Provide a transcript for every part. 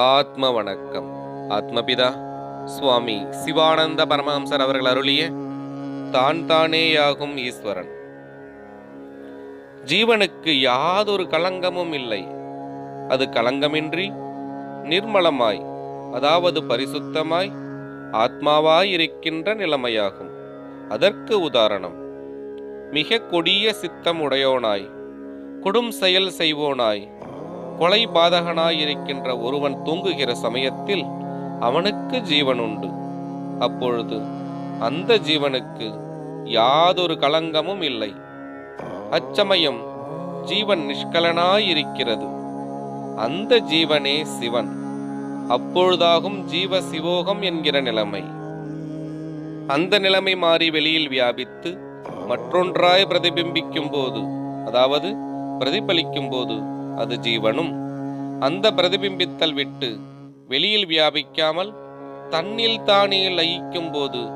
ஆத்ம வணக்கம் ஆத்மபிதா சுவாமி சிவானந்த பரமஹம்சர் அவர்கள் அருளிய தான் தானேயாகும் ஈஸ்வரன். ஜீவனுக்கு யாதொரு களங்கமும் இல்லை. அது களங்கமின்றி நிர்மலமாய் அதாவது பரிசுத்தமாய் ஆத்மாவாய் இருக்கின்ற நிலைமையாகும். அதற்கு உதாரணம் மிக கொடிய சித்தம் உடையோனாய் கொடும் செயல் செய்வோனாய் கொலை பாதகனாயிருக்கின்ற ஒருவன் தூங்குகிற சமயத்தில் அவனுக்கு ஜீவன் உண்டு அப்பொழுது அந்த ஜீவனுக்கு யாதொரு களங்கமும் இல்லை. அச்சமயம் ஜீவன் நிஷ்கலனாயிருக்கிறது. அந்த ஜீவனே சிவன். அப்பொழுதாகும் ஜீவ சிவோகம் என்கிற நிலைமை. அந்த நிலைமை மாறி வெளியில் வியாபித்து மற்றொன்றாய் பிரதிபிம்பிக்கும் போது அதாவது பிரதிபலிக்கும் போது அது ஜீவனும் அந்த பிரதிபிம்பித்தல் விட்டு வெளியில் வியாபிக்காமல் தன்னில் தானே லயிக்கும் போது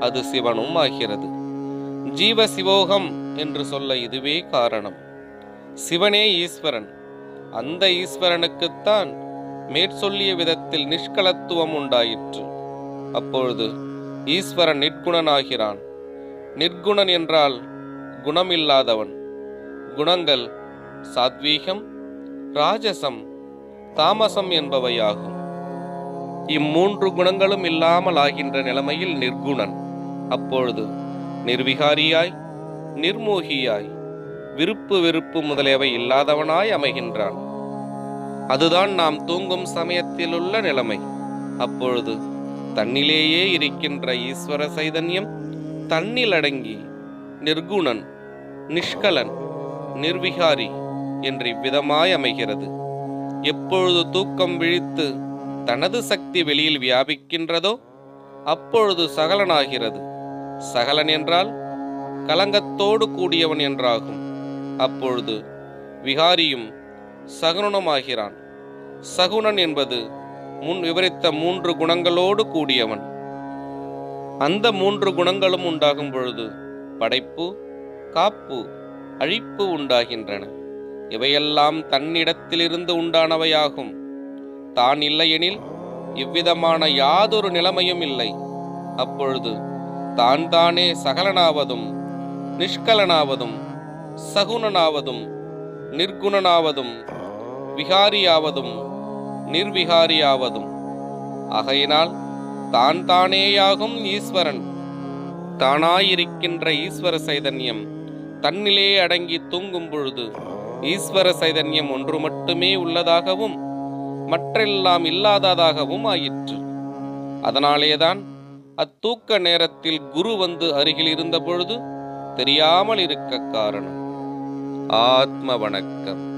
அது சிவனும் ஆகிறது. ஜீவ சிவோகம் என்று சொல்ல இதுவே காரணம். சிவனே ஈஸ்வரன். அந்த ஈஸ்வரனுக்குத்தான் மேற்சொல்லிய விதத்தில் நிஷ்கலத்துவம் உண்டாயிற்று. அப்பொழுது ஈஸ்வரன் நிற்குணனாகிறான். நிற்குணன் என்றால் குணமில்லாதவன். குணங்கள் சாத்வீகம் ராஜசம் தாமசம் என்பவையாகும். இம்மூன்று குணங்களும் இல்லாமல் ஆகின்ற நிலைமையில் நிர்குணன். அப்பொழுது நிர்விகாரியாய் நிர்மோகியாய் விருப்பு வெறுப்பு முதலியவை இல்லாதவனாய் அமைகின்றான். அதுதான் நாம் தூங்கும் சமயத்திலுள்ள நிலைமை. அப்பொழுது தன்னிலேயே இருக்கின்ற ஈஸ்வர சைதன்யம் தன்னில் அடங்கி நிர்குணன் நிஷ்கலன் நிர்விகாரி என்று இவ்விதமாய் அமைகிறது. எப்பொழுது தூக்கம் விழித்து தனது சக்தி வெளியில் வியாபிக்கின்றதோ அப்பொழுது சகலனாகிறது. சகலன் என்றால் கலங்கத்தோடு கூடியவன் என்றாகும். அப்பொழுது விகாரியும் சகுனமாகிறான் சகுனன் என்பது முன் விவரித்த மூன்று குணங்களோடு கூடியவன். அந்த மூன்று குணங்களும் உண்டாகும் பொழுது படைப்பு காப்பு அழிப்பு உண்டாகின்றன. இவையெல்லாம் தன்னிடத்திலிருந்து உண்டானவையாகும். தான் இல்லையெனில் இவ்விதமான யாதொரு நிலைமையும் இல்லை. அப்பொழுது தான் தானே சகலனாவதும் நிஷ்கலனாவதும் சகுணனாவதும் நிர்குணனாவதும் விகாரியாவதும் நிர்விகாரியாவதும். ஆகையினால் தான் தானேயாகும் ஈஸ்வரன். தானாயிருக்கின்ற ஈஸ்வர சைதன்யம் தன்னிலே அடங்கி தூங்கும் பொழுது ஈஸ்வர சைதன்யம் ஒன்று மட்டுமே உள்ளதாகவும் மற்றெல்லாம் இல்லாததாகவும் ஆயிற்று. அதனாலேதான் அத்தூக்க நேரத்தில் குரு வந்து அருகில் இருந்த பொழுது தெரியாமல் இருக்க காரணம். ஆத்ம வணக்கம்.